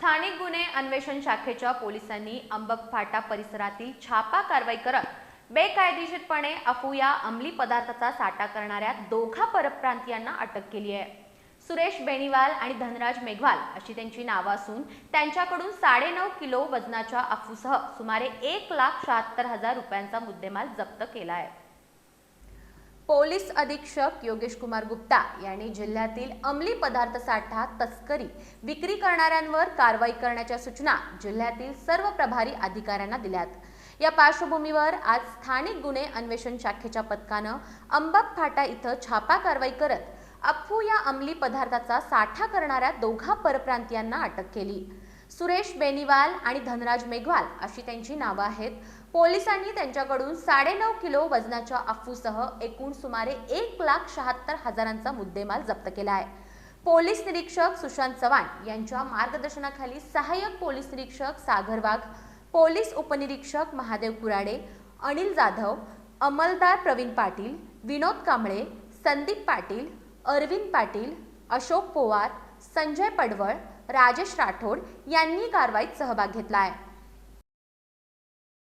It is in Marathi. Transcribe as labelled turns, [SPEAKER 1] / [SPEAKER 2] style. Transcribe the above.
[SPEAKER 1] स्थानिक गुन्हे अन्वेषण शाखेच्या पोलिसांनी अंबक फाटा परिसरातील छापा कारवाई करत बेकायदेशीरपणे अफूया अंमली पदार्थाचा साठा करणाऱ्या दोघा परप्रांतीयांना अटक केली आहे. सुरेश बेणीवाल आणि धनराज मेघवाल अशी त्यांची नावं असून त्यांच्याकडून साडेनऊ किलो वजनाच्या अफूसह सुमारे एक लाख शहात्तर हजार रुपयांचा मुद्देमाल जप्त केला आहे. पोलीस अधीक्षक योगेश कुमार गुप्ता यांनी जिल्ह्यातील अंमली पदार्थ साठा तस्करी विक्री करणाऱ्यांवर कारवाई करण्याच्या सूचना जिल्ह्यातील सर्व प्रभारी अधिकाऱ्यांना दिल्यात. या पार्श्वभूमीवर आज स्थानिक गुन्हे अन्वेषण शाखेच्या पथकानं अंबक फाटा इथं छापा कारवाई करत अफू या अंमली पदार्थाचा साठा करणाऱ्या दोघा परप्रांतीयांना अटक केली. सुरेश बेनीवाल आणि धनराज मेघवाल अशी त्यांची नावं आहेत. पोलिसांनी त्यांच्याकडून साडेनऊ किलो वजनाच्या अफूसह एकूण सुमारे एक लाख शहात्तर हजारांचा मुद्देमाल जप्त केला आहे. पोलीस निरीक्षक सुशांत चव्हाण यांच्या मार्गदर्शनाखाली सहाय्यक पोलीस निरीक्षक सागर वाघ पोलीस उपनिरीक्षक महादेव कुराडे अनिल जाधव अंमलदार प्रवीण पाटील विनोद कांबळे संदीप पाटील अरविंद पाटील अशोक पोवार संजय पडवळ राजेश राठोड यांनी कारवाईत सहभाग घेतला आहे.